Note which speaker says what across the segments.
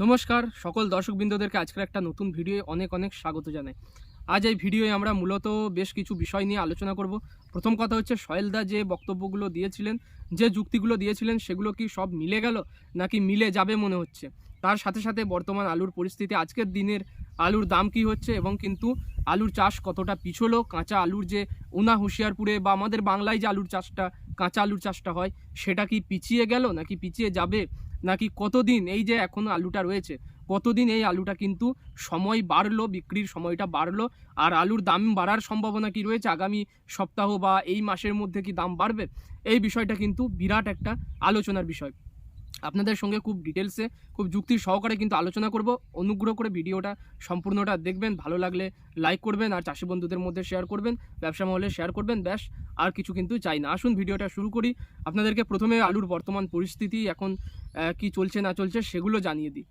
Speaker 1: নমস্কার, সকল দর্শকবৃন্দদেরকে আজকের একটা নতুন ভিডিও অনেক অনেক স্বাগত জানাই। আজ এই ভিডিওয়ে আমরা মূলত বেশ কিছু বিষয় নিয়ে আলোচনা করব। প্রথম কথা হচ্ছে সয়েলদা যে বক্তব্যগুলো দিয়েছিলেন, যে যুক্তিগুলো দিয়েছিলেন, সেগুলো কি সব মিলে গেল, নাকি মিলে যাবে মনে হচ্ছে? তার সাথে সাথে বর্তমান আলুর পরিস্থিতি, আজকের দিনের আলুর দাম কি হচ্ছে এবং কিন্তু আলুর চাষ কতটা পিছলো? কাঁচা আলুর যে উনা হুঁশিয়ারপুরে বা আমাদের বাংলায় যে আলুর চাষটা, কাঁচা আলুর চাষটা হয়, সেটা কি পিছিয়ে গেল নাকি পিছিয়ে যাবে? নাকি কতদিন এই যে এখনও আলুটা রয়েছে, কতদিন এই আলুটা কিন্তু সময় বাড়লো, বিক্রির সময়টা বাড়লো, আর আলুর দাম বাড়ার সম্ভাবনা কি রয়েছে? আগামী সপ্তাহ বা এই মাসের মধ্যে কি দাম বাড়বে? এই বিষয়টা কিন্তু বিরাট একটা আলোচনার বিষয়। আপনাদের সঙ্গে খুব ডিটেলসে খুব যুক্তি সহকারে কিন্তু আলোচনা করব। অনুগ্রহ করে ভিডিওটা সম্পূর্ণটা দেখবেন। ভালো লাগলে লাইক করবেন আর চাষি বন্ধুদের মধ্যে শেয়ার করবেন, ব্যবসা মহলে শেয়ার করবেন, ব্যাস, আর কিছু কিন্তু চাই না। আসুন, ভিডিওটা শুরু করি। আপনাদেরকে প্রথমে আলুর বর্তমান পরিস্থিতি, এখন কি চলছে না চলছে সেগুলো জানিয়ে দিই।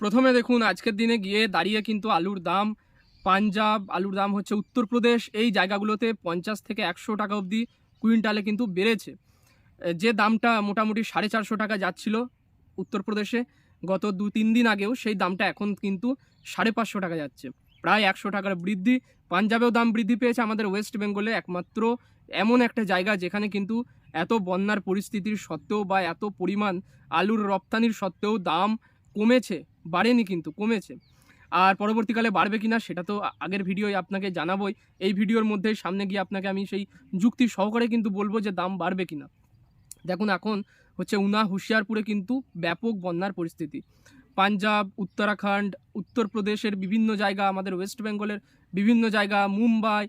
Speaker 1: প্রথমে দেখুন, আজকের দিনে গিয়ে দাঁড়িয়ে কিন্তু আলুর দাম, পাঞ্জাব, আলুর দাম হচ্ছে উত্তরপ্রদেশ। এই জায়গাগুলোতে পঞ্চাশ থেকে একশো টাকা অবধি কুইন্টালে কিন্তু বেড়েছে। যে দামটা মোটামুটি সাড়ে চারশো টাকা যাচ্ছিল উত্তরপ্রদেশে গত দু তিন দিন আগেও, সেই দামটা এখন কিন্তু সাড়ে পাঁচশো টাকা যাচ্ছে। প্রায় একশো টাকার বৃদ্ধি। পাঞ্জাবেও দাম বৃদ্ধি পেয়েছে আমাদের ওয়েস্ট বেঙ্গলে একমাত্র এমন একটা জায়গা যেখানে কিন্তু এত বন্যার পরিস্থিতির সত্ত্বেও বা এত পরিমাণ আলুর রপ্তানির সত্ত্বেও দাম কমেছে, বাড়েনি কিন্তু, কমেছে। আর পরবর্তীকালে বাড়বে কিনা সেটা তো আগের ভিডিওয় আপনাকে জানাবোই। এই ভিডিওর মধ্যে সামনে গিয়ে আপনাকে আমি সেই যুক্তি সহকারে কিন্তু বলব যে দাম বাড়বে কিনা। দেখুন, এখন হচ্ছে উনা হুশিয়ারপুরে কিন্তু ব্যাপক বন্যার পরিস্থিতি। পাঞ্জাব, উত্তরাখণ্ড, উত্তরপ্রদেশের বিভিন্ন জায়গা, আমাদের ওয়েস্ট বেঙ্গলের বিভিন্ন জায়গা, মুম্বাই,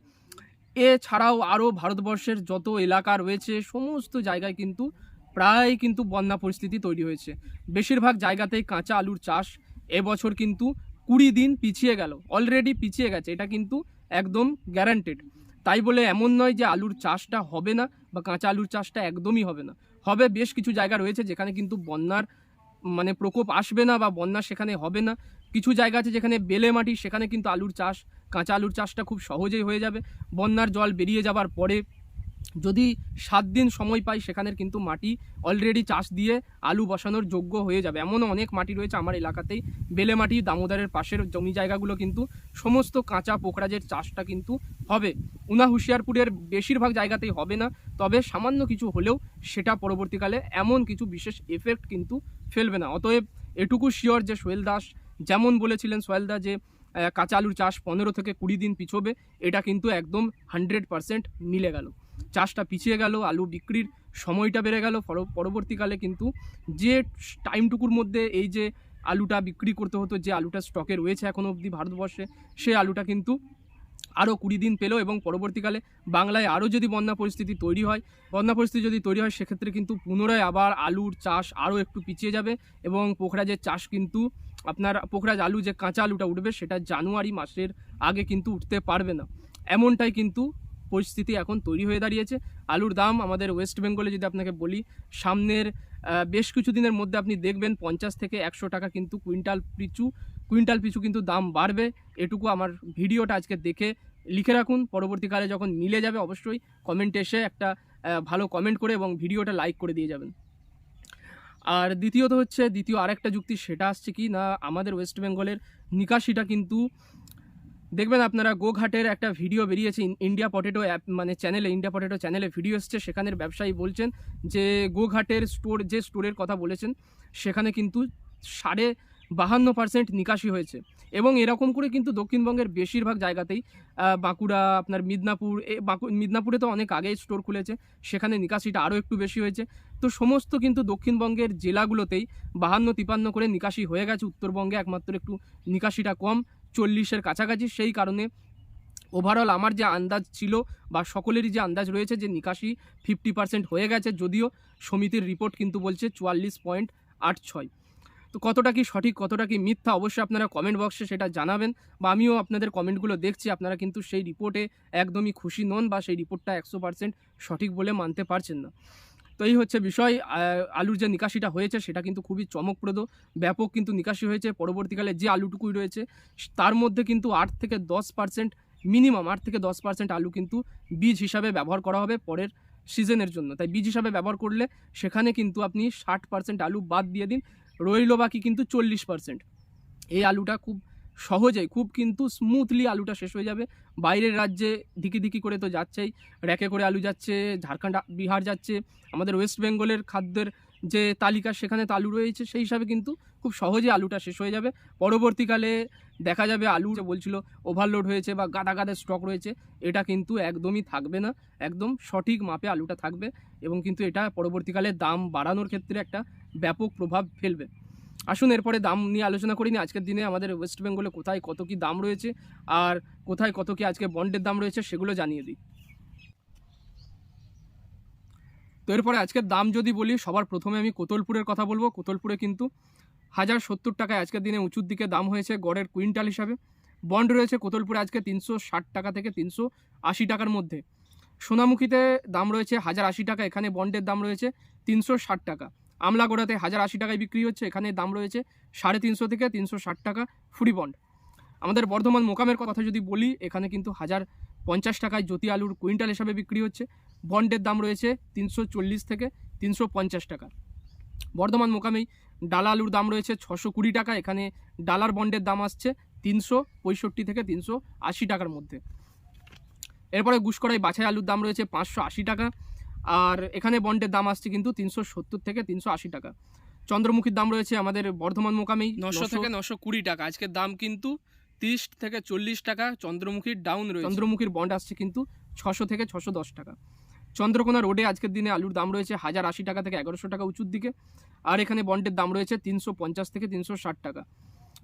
Speaker 1: এছাড়াও আরও ভারতবর্ষের যত এলাকা রয়েছে, সমস্ত জায়গায় কিন্তু প্রায় কিন্তু বন্যা পরিস্থিতি তৈরি হয়েছে। বেশিরভাগ জায়গাতেই কাঁচা আলুর চাষ এবছর কিন্তু কুড়ি দিন পিছিয়ে গেল, অলরেডি পিছিয়ে গেছে, এটা কিন্তু একদম গ্যারান্টেড তাই বলে এমন নয় যে আলুর চাষটা হবে না বা কাঁচা আলুর চাষটা একদমই হবে না। হবে বেশ কিছু জায়গা রয়েছে যেখানে কিন্তু বন্যার মানে প্রকোপ আসবে না বা বন্যা সেখানে হবে না। কিছু জায়গা আছে যেখানে বেলে মাটি, সেখানে কিন্তু আলুর চাষ, কাঁচা আলুর চাষটা খুব সহজেই হয়ে যাবে। বন্যার জল বেরিয়ে যাবার পরে যদি সাত দিন সময় পাই, সেখানের কিন্তু মাটি অলরেডি চাষ দিয়ে আলু বসানোর যোগ্য হয়ে যাবে। এমনও অনেক মাটি রয়েছে আমার এলাকাতেই। বেলে মাটি, দামোদরের পাশের জমি জায়গাগুলো কিন্তু সমস্ত কাঁচা পোকরাজের চাষটা কিন্তু হবে। উনা হুঁশিয়ারপুরের বেশিরভাগ জায়গাতেই হবে না, তবে সামান্য কিছু হলেও সেটা পরবর্তীকালে এমন কিছু বিশেষ এফেক্ট কিন্তু ফেলবে না। অতএব এটুকু শিওর যে সোহেল দাস যেমন বলেছিলেন, সোহেল দা যে কাঁচা আলুর চাষ পনেরো থেকে কুড়ি দিন পিছবে, এটা কিন্তু একদম হান্ড্রেড পারসেন্ট মিলে গেল। চাষটা পিছিয়ে গেল, আলু বিক্রির সময়টা বেড়ে গেল। পরবর্তীকালে কিন্তু যে টাইমটুকুর মধ্যে এই যে আলুটা বিক্রি করতে হতো, যে আলুটা স্টকে রয়েছে এখনও অবধি ভারতবর্ষে, সে আলুটা কিন্তু আরও কুড়ি দিন পেল এবং পরবর্তীকালে বাংলায় আরও যদি বন্যা পরিস্থিতি তৈরি হয়, বন্যা পরিস্থিতি যদি তৈরি হয়, সেক্ষেত্রে কিন্তু পুনরায় আবার আলুর চাষ আরও একটু পিছিয়ে যাবে এবং পোখরাজের চাষ কিন্তু আপনার, পোখরাজ আলু যে কাঁচা আলুটা উঠবে সেটা জানুয়ারি মাসের আগে কিন্তু উঠতে পারবে না। এমনটাই কিন্তু পরিস্থিতি এখন তৈরি হয়ে দাঁড়িয়েছে। আলুর দাম আমাদের ওয়েস্ট বেঙ্গলে যদি আপনাকে বলি, সামনের বেশ কিছু দিনের মধ্যে আপনি দেখবেন পঞ্চাশ থেকে একশো টাকা কিন্তু কুইন্টাল পিছু কুইন্টাল পিছু কিন্তু দাম বাড়বে। এটুকু আমার ভিডিওটা আজকে দেখে লিখে রাখুন। পরবর্তীকালে যখন মিলে যাবে অবশ্যই কমেন্টে এসে একটা ভালো কমেন্ট করে এবং ভিডিওটা লাইক করে দিয়ে যাবেন। আর দ্বিতীয়ত হচ্ছে, দ্বিতীয় আরেকটা যুক্তি, সেটা আসছে কি না, আমাদের ওয়েস্ট বেঙ্গলের নিকাশিটা কিন্তু দেখবেন আপনারা গোঘাটের একটা ভিডিও বেরিয়েছে ইন্ডিয়া পটেটো অ্যাপ মানে চ্যানেলে ইন্ডিয়া পটেটো চ্যানেলে ভিডিও এসছে, সেখানের ব্যবসায়ী বলছেন যে গোঘাটের স্টোর যে স্টোরের কথা বলেছেন, সেখানে কিন্তু সাড়ে বাহান্ন পার্সেন্ট নিকাশি হয়েছে। এবং এরকম করে কিন্তু দক্ষিণবঙ্গের বেশিরভাগ জায়গাতেই বাঁকুড়া, আপনার মিদনাপুর বাঁকু- মিদনাপুরে তো অনেক আগেই স্টোর খুলেছে, সেখানে নিকাশিটা আরও একটু বেশি হয়েছে। তো সমস্ত কিন্তু দক্ষিণবঙ্গের জেলাগুলোতেই বাহান্ন তিপান্ন করে নিকাশি হয়ে গেছে, উত্তরবঙ্গে একমাত্র একটু নিকাশিটা কম। চল্লিশের কাছাকাছি, সেই কারণে ওভারঅল আমার যে আন্দাজ ছিল বা সকলেরই যে আন্দাজ রয়েছে যে নিকাশি ফিফটি পার্সেন্ট হয়ে গেছে, যদিও সমিতির রিপোর্ট কিন্তু বলছে চুয়াল্লিশ পয়েন্ট আট ছয়। তো কতটা কি সঠিক, কতটা কি মিথ্যা, অবশ্যই আপনারা কমেন্ট বক্সে সেটা জানাবেন বা আমিও আপনাদের কমেন্টগুলো দেখছি, আপনারা কিন্তু সেই রিপোর্টে একদমই খুশি নন বা সেই রিপোর্টটা একশো পার্সেন্ট সঠিক বলে মানতে পারছেন না। তো এই হচ্ছে বিষয়। আলুর যে নিকাশিটা হয়েছে, সেটা কিন্তু খুবই চমকপ্রদ। ব্যাপক কিন্তু নিকাশি হয়েছে। পরবর্তীকালে যে আলুটুকুই রয়েছে, তার মধ্যে কিন্তু আট থেকে দশ পার্সেন্ট, মিনিমাম আট থেকে দশ পার্সেন্ট আলু কিন্তু বীজ হিসাবে ব্যবহার করা হবে পরের সিজনের জন্য। তাই বীজ হিসাবে ব্যবহার করলে সেখানে কিন্তু আপনি ষাট পার্সেন্ট আলু বাদ দিয়ে দিন। রইল বাকি কিন্তু চল্লিশ পার্সেন্ট। এই আলুটা খুব সহজেই, খুব কিন্তু স্মুথলি আলুটা শেষ হয়ে যাবে। বাইরের রাজ্যে দিকি ধিকি করে তো যাচ্ছেই। র্যাকে করে আলু যাচ্ছে, ঝাড়খণ্ড, বিহার যাচ্ছে। আমাদের ওয়েস্ট বেঙ্গলের খাদ্যের যে তালিকা, সেখানে তো আলু রয়েছে। সেই হিসাবে কিন্তু খুব সহজে আলুটা শেষ হয়ে যাবে। পরবর্তীকালে দেখা যাবে আলু বলছিল ওভারলোড হয়েছে বা গাদা গাদা স্টক রয়েছে, এটা কিন্তু একদমই থাকবে না। একদম সঠিক মাপে আলুটা থাকবে এবং কিন্তু এটা পরবর্তীকালে দাম বাড়ানোর ক্ষেত্রে একটা ব্যাপক প্রভাব ফেলবে। আসুন, এরপরে দাম নিয়ে আলোচনা করিনি। আজকের দিনে আমাদের ওয়েস্ট বেঙ্গলে কোথায় কত কি দাম রয়েছে আর কোথায় কত কি আজকে বন্ডের দাম রয়েছে সেগুলো জানিয়ে দিই। তো এরপরে আজকের দাম যদি বলি, সবার প্রথমে আমি কোতলপুরের কথা বলব। কোতলপুরে কিন্তু হাজার সত্তর টাকায় আজকের দিনে উঁচুর দিকে দাম হয়েছে গড়ের কুইন্টাল হিসাবে। বন্ড রয়েছে কোতলপুরে আজকে তিনশো ষাট টাকা থেকে তিনশো আশি টাকার মধ্যে। সোনামুখীতে দাম রয়েছে হাজার আশি টাকা, এখানে বন্ডের দাম রয়েছে তিনশো ষাট টাকা। আমলাগোড়াতে হাজার আশি টাকায় বিক্রি হচ্ছে, এখানে দাম রয়েছে সাড়ে তিনশো থেকে তিনশো ষাট টাকা ফুরি বন্ড। আমাদের বর্ধমান মোকামের কথা যদি বলি, এখানে কিন্তু হাজার পঞ্চাশ টাকায় জ্যোতি আলুর কুইন্টাল হিসাবে বিক্রি হচ্ছে। বন্ডের দাম রয়েছে তিনশো চল্লিশ থেকে তিনশো পঞ্চাশ টাকা। বর্ধমান মোকামেই ডালা আলুর দাম রয়েছে ছশো কুড়ি টাকা, এখানে ডালার বন্ডের দাম আসছে তিনশো পঁয়ষট্টি থেকে তিনশো আশি টাকার মধ্যে। এরপরে গুসকরাই বাছাই আলুর দাম রয়েছে পাঁচশো আশি টাকা। আর এখানে বন্ডের দাম আসছে কিন্তু তিনশো সত্তর থেকে তিনশো আশি টাকা। চন্দ্রমুখীর দাম রয়েছে আমাদের বর্ধমান মোকামেই নশো থেকে নশো কুড়ি টাকা। আজকের দাম কিন্তু তিরিশ থেকে চল্লিশ টাকা। চন্দ্রমুখীর ডাউন রয়েছে। চন্দ্রমুখীর বন্ড আসছে কিন্তু ছশো থেকে ছশো দশ টাকা। চন্দ্রকোনা রোডে আজকের দিনে আলুর দাম রয়েছে হাজার আশি টাকা থেকে এগারোশো টাকা উঁচুর দিকে। আর এখানে বন্ডের দাম রয়েছে তিনশো পঞ্চাশ থেকে তিনশো ষাট টাকা।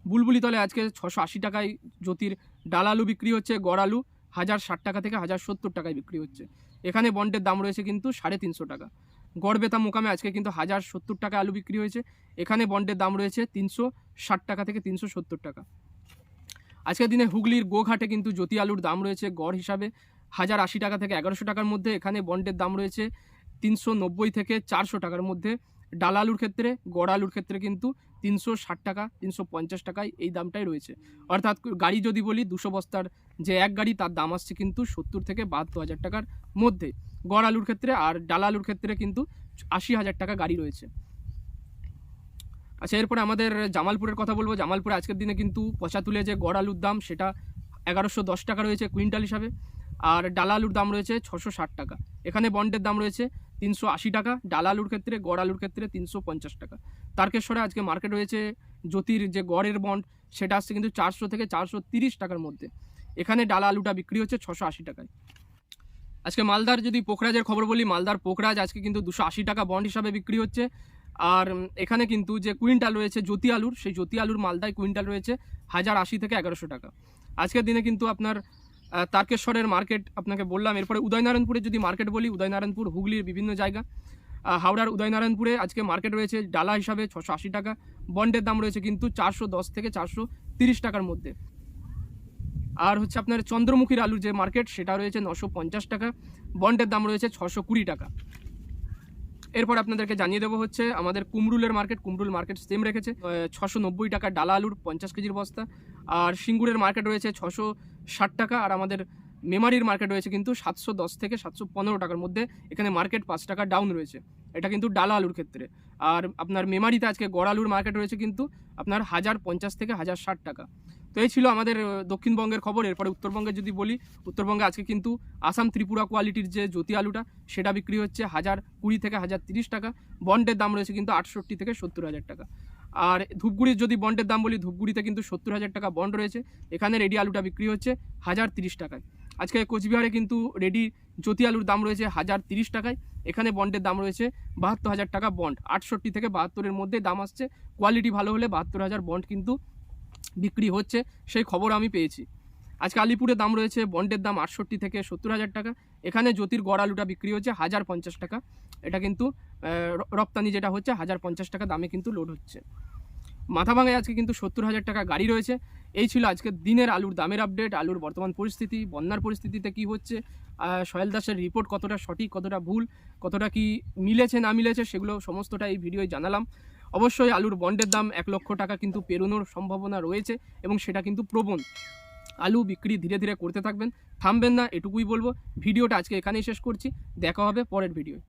Speaker 1: বুলবুলি তলে আজকে ছশো আশি টাকায় জ্যোতির ডাল আলু বিক্রি হচ্ছে গড় আলু। হাজার ষাট টাকা থেকে হাজার সত্তর টাকায় বিক্রি হচ্ছে। এখানে বন্ডের দাম রয়েছে কিন্তু সাড়ে তিনশো টাকা। গড়বেতা মোকামে আজকে কিন্তু হাজার সত্তর টাকা আলু বিক্রি হয়েছে। এখানে বন্ডের দাম রয়েছে তিনশো ষাট টাকা থেকে তিনশো সত্তর টাকা। আজকের দিনে হুগলির গোঘাটে কিন্তু জ্যোতি আলুর দাম রয়েছে গড় হিসাবে হাজার আশি টাকা থেকে এগারোশো টাকার মধ্যে। এখানে বন্ডের দাম রয়েছে তিনশো নব্বই থেকে চারশো টাকার মধ্যে। ডাল আলুর ক্ষেত্রে গড় আলুর ক্ষেত্রে কিন্তু তিনশো ষাট টাকা, তিনশো পঞ্চাশ টাকায় এই দামটাই রয়েছে। অর্থাৎ গাড়ি যদি বলি, দুশো বস্তার যে এক গাড়ি, তার দাম আসছে কিন্তু সত্তর থেকে বাহাত্তর হাজার টাকার মধ্যে। গড় আলুর ক্ষেত্রে আর ডাল আলুর ক্ষেত্রে কিন্তু আশি হাজার টাকা গাড়ি রয়েছে। আচ্ছা এরপরে আমাদের জামালপুরের কথা বলব। জামালপুরে আজকের দিনে কিন্তু পচা তুলে যে গড় আলুর দাম, সেটা এগারোশো দশ টাকা রয়েছে কুইন্টাল হিসাবে। আর ডালা আলুর দাম রয়েছে ছশো ষাট টাকা। এখানে বন্ডের দাম রয়েছে তিনশো আশি টাকা, ডাল আলুর ক্ষেত্রে, গড় আলুর ক্ষেত্রে তিনশো পঞ্চাশ টাকা। তারকেশ্বরে আজকে মার্কেট রয়েছে জ্যোতির যে গড়ের বন্ড সেটা আসছে কিন্তু চারশো থেকে চারশো তিরিশ টাকার মধ্যে। এখানে ডালা আলুটা বিক্রি হচ্ছে ছশো আশি টাকায়। আজকে মালদার যদি পোখরাজের খবর বলি, মালদার পোখরাজ আজকে কিন্তু দুশো আশি টাকা বন্ড হিসাবে বিক্রি হচ্ছে। আর এখানে কিন্তু যে কুইন্টাল রয়েছে জ্যোতি আলুর, সেই জ্যোতি আলুর মালদায় কুইন্টাল রয়েছে হাজার আশি থেকে এগারোশো টাকা। আজকের দিনে কিন্তু আপনার তারকেশ্বরের মার্কেট আপনাকে বললাম। এরপরে উদয়নারায়ণপুরে যদি মার্কেট বলি, উদয়নারায়ণপুর, হুগলির বিভিন্ন জায়গা। হাওড়ার উদয়নারায়ণপুরে আজকে মার্কেট রয়েছে ডালা হিসাবে ছশো আশি টাকা। বন্ডের দাম রয়েছে কিন্তু চারশো দশ থেকে চারশো তিরিশ টাকার মধ্যে। আর হচ্ছে আপনার চন্দ্রমুখীর আলুর যে মার্কেট, সেটা রয়েছে নশো পঞ্চাশ টাকা। বন্ডের দাম রয়েছে ছশো কুড়ি টাকা। এরপর আপনাদেরকে জানিয়ে দেবো হচ্ছে, আমাদের কুমরুলের মার্কেট। কুমরুল মার্কেট সেম রেখেছে। ছশো নব্বই টাকা ডালা আলুর পঞ্চাশ কেজির বস্তা। আর সিঙ্গুরের মার্কেট রয়েছে ছশো ষাট টাকা আর আমাদের মেমারির মার্কেট রয়েছে কিন্তু সাতশো দশ থেকে সাতশো পনেরো টাকার মধ্যে এখানে মার্কেট পাঁচ টাকা ডাউন রয়েছে। এটা কিন্তু ডালা আলুর ক্ষেত্রে। আর আপনার মেমারিতে আজকে গড় আলুর মার্কেট রয়েছে কিন্তু আপনার হাজার পঞ্চাশ থেকে হাজার ষাট টাকা। তো এই ছিল আমাদের দক্ষিণবঙ্গের খবর। এরপরে উত্তরবঙ্গে যদি বলি, উত্তরবঙ্গে আজকে কিন্তু আসাম ত্রিপুরা কোয়ালিটির যে জ্যোতি আলুটা, সেটা বিক্রি হচ্ছে হাজার কুড়ি থেকে হাজার তিরিশ টাকা। বন্ডের দাম রয়েছে কিন্তু আটষট্টি থেকে সত্তর হাজার টাকা। আর ধূপগুড়ির যদি বন্ডের দাম বলি, ধূপগুড়িতে কিন্তু সত্তর হাজার টাকা বন্ড রয়েছে। এখানে রেডি আলুটা বিক্রি হচ্ছে হাজার তিরিশ টাকায়। আজকে কোচবিহারে কিন্তু রেডি জ্যোতি আলুর দাম রয়েছে হাজার তিরিশ টাকায়। এখানে বন্ডের দাম রয়েছে বাহাত্তর হাজার টাকা বন্ড। আটষট্টি থেকে বাহাত্তরের মধ্যে দাম আসছে। কোয়ালিটি ভালো হলে বাহাত্তর হাজার বন্ড কিন্তু বিক্রি হচ্ছে। সেই খবর আমি পেয়েছি। আজকে আলিপুরের দাম রয়েছে, বন্ডের দাম আটষট্টি থেকে সত্তর হাজার টাকা। এখানে জ্যোতির গড় আলুটা বিক্রি হচ্ছে হাজার পঞ্চাশ টাকা। এটা কিন্তু রপ্তানি যেটা হচ্ছে হাজার পঞ্চাশ টাকা দামে কিন্তু লোড হচ্ছে। মাথা মাথাভাঙায় আজকে কিন্তু সত্তর হাজার টাকা গাড়ি রয়েছে। এই ছিল আজকে দিনের আলুর দামের আপডেট আলুর বর্তমান পরিস্থিতি, বন্যার পরিস্থিতিতে কি হচ্ছে সোহেল দাসের রিপোর্ট কতটা সঠিক, কতটা ভুল, কতটা কি মিলেছে, না মিলেছে, সেগুলো সমস্তটা এই ভিডিওয় জানালাম। অবশ্যই আলুর বন্ডের দাম এক লক্ষ টাকা কিন্তু পেরোনোর সম্ভাবনা রয়েছে এবং সেটা কিন্তু প্রবণ। আলু বিক্রি ধীরে ধীরে করতে থাকবেন। থামবেন না, এটুকুই বলব। ভিডিওটা আজকে এখানেই শেষ করছি। দেখা হবে পরের ভিডিও